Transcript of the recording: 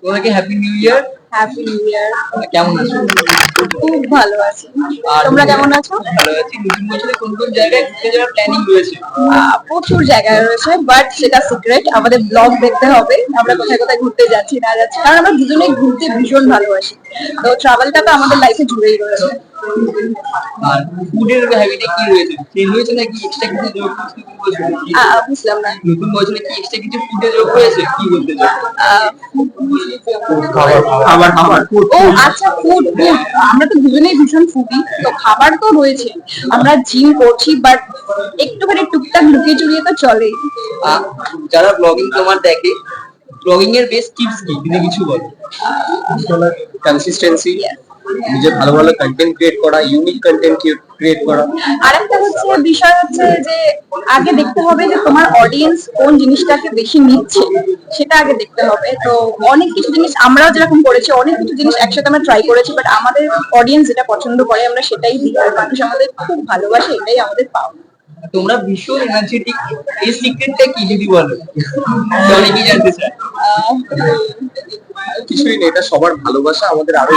তোমাকে happy new year happy year কেমন আছো? খুব ভালো আছি। আর তোমরা কেমন আছো? ভালো আছি। নতুন বছরে কোন কোন জায়গায় ঘুরতে যাওয়ার প্ল্যানিং রয়েছে? প্রচুর জায়গায় রয়েছে বাট সেটা সিক্রেট আমাদের ব্লগ দেখতে হবে। আমরা কোথায় কোথায় ঘুরতে যাচ্ছি না যাচ্ছি কারণ আমরা দুজনেই ঘুরতে ভীষণ ভালোবাসি। তো ট্রাভেলটা তো আমাদের লাইফে জুড়েই রয়েছে। আর ফুডের হ্যাবিটে কি রয়েছে? চেঞ্জ হয়েছে নাকি এক্সট্রা কিছু যোগ বুঝলাম না। নতুন বছরে কি এক্সট্রা কিছু ফুডে যোগ হয়েছে? কি বলতে চাও? খাবার খাবার। ও আচ্ছা ফুড ফুড আমরা তো দুজনেই ভীষণ ফুডি তো খাবার তো রয়েছে। আমরা জিম করছি বাট একটুখানি টুকটাক লুকিয়ে চুরিয়ে তো চলেই আহ, যারা ব্লগিং তোমার দেখে ব্লগিং এর বেস্ট টিপস কি? যদি কিছু বলো। কনসিস্টেন্সি নিজের ভালো ভালো কন্টেন্ট ক্রিয়েট করা ইউনিক কন্টেন্ট ক্রিয়েট করা। আরেকটা হচ্ছে বিষয় হচ্ছে যে আগে দেখতে হবে যে তোমার অডিয়েন্স কোন জিনিসটাকে বেশি নিচ্ছে সেটা আগে দেখতে হবে। তো অনেক কিছু জিনিস আমরাও যেরকম করেছি অনেক কিছু জিনিস একসাথে আমরা ট্রাই করেছি বাট আমাদের অডিয়েন্স যেটা পছন্দ করে আমরা সেটাই দিই। আর মানুষ আমাদের খুব ভালোবাসে এটাই আমাদের পাওয়া তোমরা ভীষণ এনার্জেটিক এই সিক্রেটটা কি যদি বলো? অনেকেই জানতে চায় আহ, কিছুই নেই এটা সবার ভালোবাসা আমাদের আরও.